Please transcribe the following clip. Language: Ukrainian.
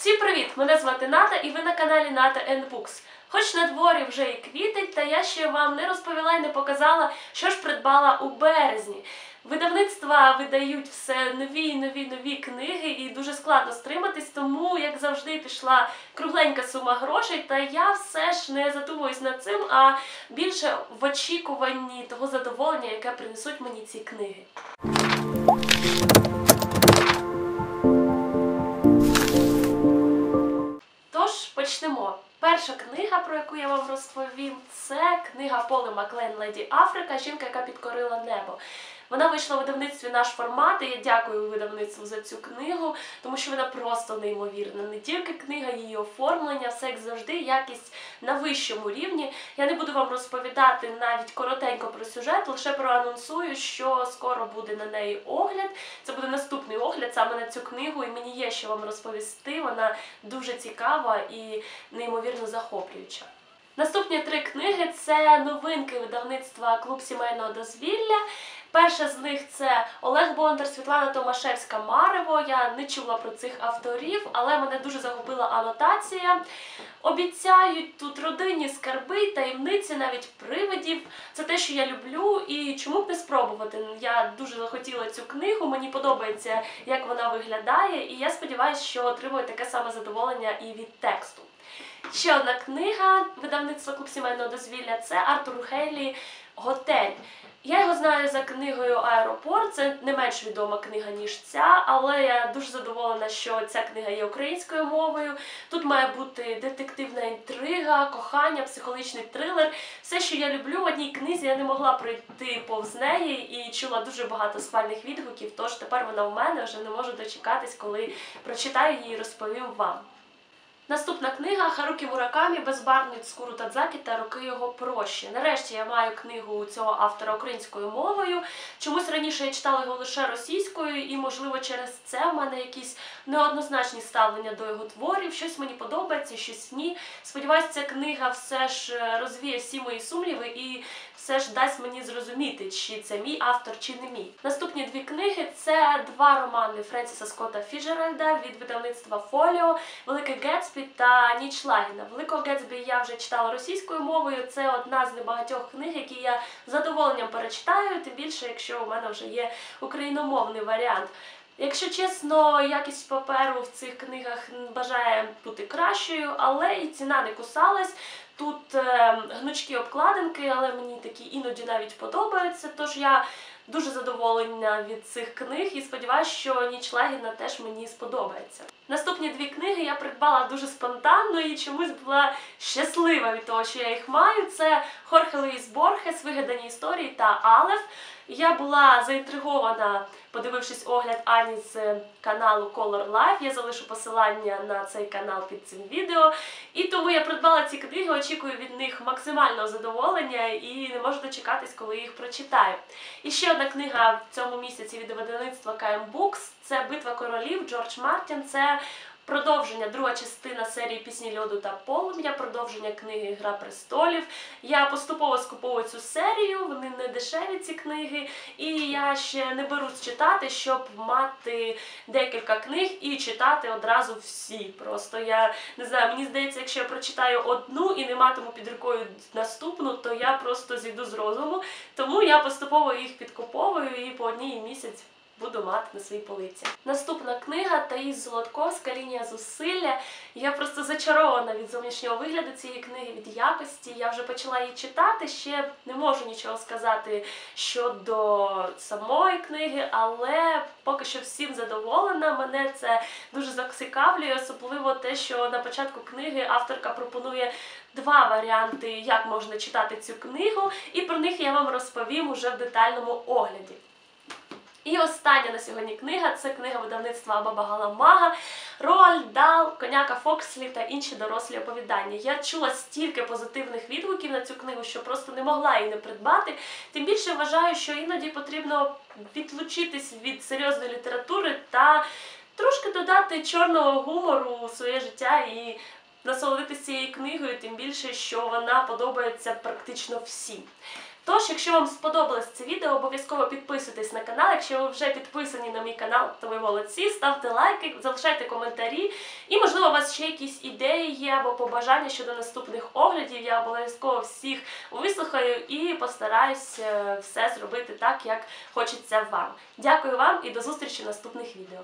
Всім привіт! Мене звати Ната і ви на каналі Ната Books. Хоч на дворі вже і квітень, та я ще вам не розповіла і не показала, що ж придбала у березні. Видавництва видають все нові нові нові книги, і дуже складно стриматись, тому, як завжди, пішла кругленька сума грошей. Та я все ж не задумуюсь над цим, а більше в очікуванні того задоволення, яке принесуть мені ці книги. Почнемо. Перша книга, про яку я вам розповім, це книга Поли Маклейн Леді Африка, жінка, яка підкорила небо. Вона вийшла в видавництві наш формат, і я дякую видавництву за цю книгу, тому що вона просто неймовірна. Не тільки книга, її оформлення, все як завжди, якість на вищому рівні. Я не буду вам розповідати навіть коротенько про сюжет, лише проанонсую, що скоро буде на неї огляд. Це буде наступний огляд саме на цю книгу, і мені є що вам розповісти. Вона дуже цікава і неймовірно захоплююча. Наступні три книги це новинки видавництва Клуб сімейного дозвілля. Перша з них це Олег Бондар, Світлана Томашевська Марево. Я не чула про цих авторів, але мене дуже захопила анотація. Обіцяють тут родинні скарби, таємниці, навіть привидів. Це те, що я люблю, і чому б не спробувати. Я дуже захотіла цю книгу. Мені подобається, як вона виглядає, і я сподіваюся, що отримую таке саме задоволення і від тексту. Ще одна книга видавництва Клуб сімейного дозвілля це Артур Хейлі Готель. Я його знаю за книгою Аеропорт. Це не менш відома книга, ніж ця, але я дуже задоволена, що ця книга є українською мовою. Тут має бути детективна інтрига, кохання, психологічний трилер. Все, що я люблю в одній книзі, я не могла пройти повз неї і чула дуже багато схвальних відгуків. Тож тепер вона в мене вже не можу дочекатись, коли прочитаю її і розповім вам. Наступна книга Харукі Муракамі Безбарвний Цкуру Тадзакі та роки його прощі. Нарешті я маю книгу цього автора українською мовою. Чомусь раніше я читала його лише російською, і, можливо, через це в мене якісь неоднозначні ставлення до його творів. Щось мені подобається, щось ні. Сподіваюся, ця книга все ж розвіє всі мої сумніви і все ж дасть мені зрозуміти, чи це мій автор, чи не мій. Наступні дві книги це два романи Френсіса Скотта Фіджеральда від видавництва Фоліо, Велике Гетсбі та Ніч Лагіна. Великого Гетсбі я вже читала російською мовою. Це одна з небагатьох книг, які я з задоволенням перечитаю, тим більше, якщо у мене вже є україномовний варіант. Якщо чесно, якість паперу в цих книгах бажає бути кращою, але і ціна не кусалась. Тут е, гнучкі обкладинки, але мені такі іноді навіть подобаються. Тож я дуже задоволена від цих книг і сподіваюся, що ніч Легіна теж мені сподобається. Наступні дві книги я придбала дуже спонтанно і чомусь була щаслива від того, що я їх маю. Це Хорхе Луїс Борхес, вигадані історії та Алеф. Я була заінтригована, подивившись огляд Ані з каналу Color Life. Я залишу посилання на цей канал під цим відео. І тому я придбала ці книги, очікую від них максимального задоволення і не можу дочекатись, коли їх прочитаю. І ще одна книга в цьому місяці від видавництва KM Books – це Битва королів Джордж Мартін. Це Продовження, друга частина серії Пісні льоду та полум'я, продовження книги Гра престолів. Я поступово скуповую цю серію, вони не дешеві ці книги, і я ще не берусь читати, щоб мати декілька книг і читати одразу всі. Просто я не знаю, мені здається, якщо я прочитаю одну і не матиму під рукою наступну, то я просто зійду з розуму. Тому я поступово їх підкуповую і по одній місяць буду мати на своїй полиці. Наступна книга Таїс Золотковська Лінія зусилля. Я просто зачарована від зовнішнього вигляду цієї книги, від якості. Я вже почала її читати, ще не можу нічого сказати щодо самої книги, але поки що всім задоволена. Мене це дуже зацікавлює, особливо те, що на початку книги авторка пропонує. Два варіанти, як можна читати цю книгу, і про них я вам розповім уже в детальному огляді. І остання на сьогодні книга це книга видавництва Баба Галамага, Роальд Дал, Коняка Фокслі та інші дорослі оповідання. Я чула стільки позитивних відгуків на цю книгу, що просто не могла її не придбати. Тим більше вважаю, що іноді потрібно відлучитись від серйозної літератури та трошки додати чорного гумору у своє життя і насолодитися цією книгою, тим більше, що вона подобається практично всім. Тож, якщо вам сподобалось це відео, обов'язково підписуйтесь на канал. Якщо ви вже підписані на мій канал, то ви молодці, ставте лайки, залишайте коментарі. І, можливо, у вас ще якісь ідеї є або побажання щодо наступних оглядів. Я обов'язково всіх вислухаю і постараюсь е, все зробити так, як хочеться вам. Дякую вам і до зустрічі в наступних відео.